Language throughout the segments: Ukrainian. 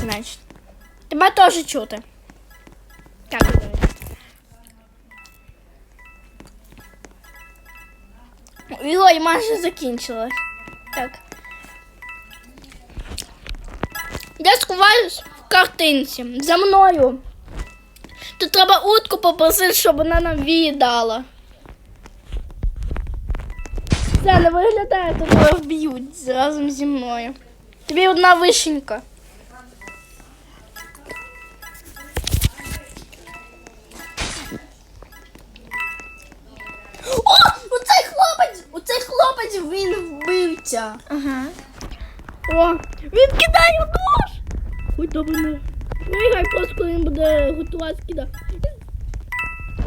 значить. Тебе теж чути. Так, давай. Ой, майже закінчилось. Так. Я сховаюсь в картинці. За мною. Тут треба утку попросити, щоб вона нам вії дала. Це не виглядає, то тебе вб'ють разом зі мною. Тобі одна вишенька. Вбивця. Ага. О! Він кидає нож! Ой, добре не. Вигай просто, коли він буде готувати кидати.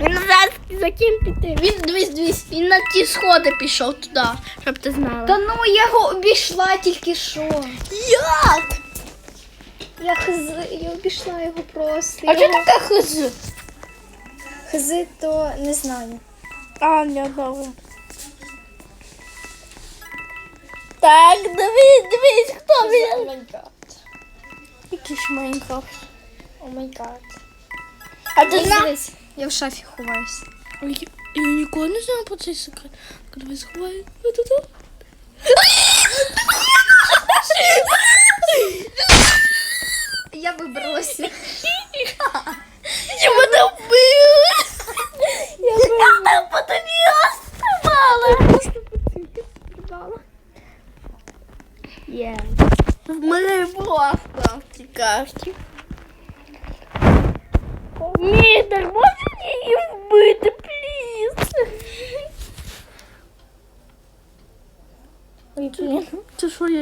Він зараз за ким піти. Він дивись, дивись, він на ті сходи пішов туди, щоб ти знала. Та ну я його обійшла тільки що. як? Я хз, я обійшла його просто. А що його- таке хз? Хзи, то не знаю. А, не добре. Так, дивись, дивись, хто він. Майнкрафт. Якийсь Майнкрафт. О май гад. А ти? Дивись, я в шафі ховаюсь. Я, я ніколи не знаю про цей секрет. Сховаєте. Тут. Я вибралася. В мене просто цікавці. Мідер, можна її вбити, пліз? Ой, блін. Це що я?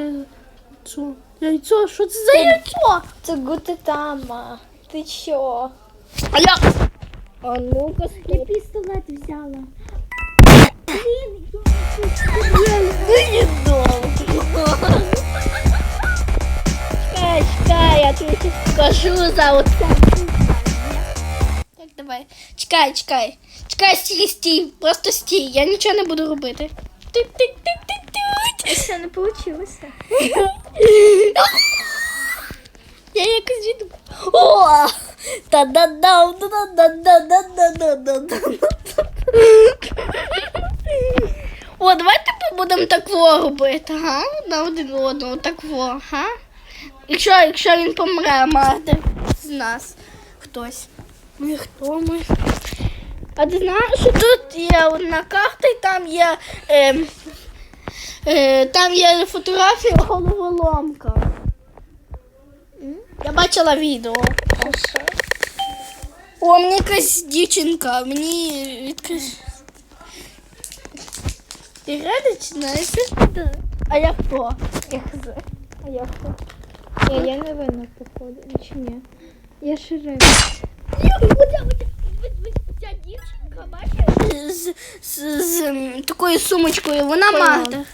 Яйцо. Яйцо? Що це за яйцо? Це гутитама. Ти чо? А я... А ну-ка, Я пістолет взяла. Скажу за оце. Так, давай. Чекай, чекай. Чекай, стій, стій. Просто стій. Я нічого не буду робити. Це не вийшло. Я якось віду. О! Та-да-дам, та-да-да-да-да-да-да-да-да. О, давайте будемо так во робити, га? На один одного так во, га? Якщо, якщо він помре, мати з нас хтось. Ми хто ми? А ти знаєш, що тут є одна карта і там є. Е, е, там є фотографія головоломка. Я бачила відео. О, мені якась дівчинка, мені якась. Ти глядачі, знаєш? А я хто? А я хто? Ні, я не винна, походу. Чи ні? Я шериф. Ця дівчинка, бачиш? З, з, з, м, такою сумочкою, вона мати. Поняла.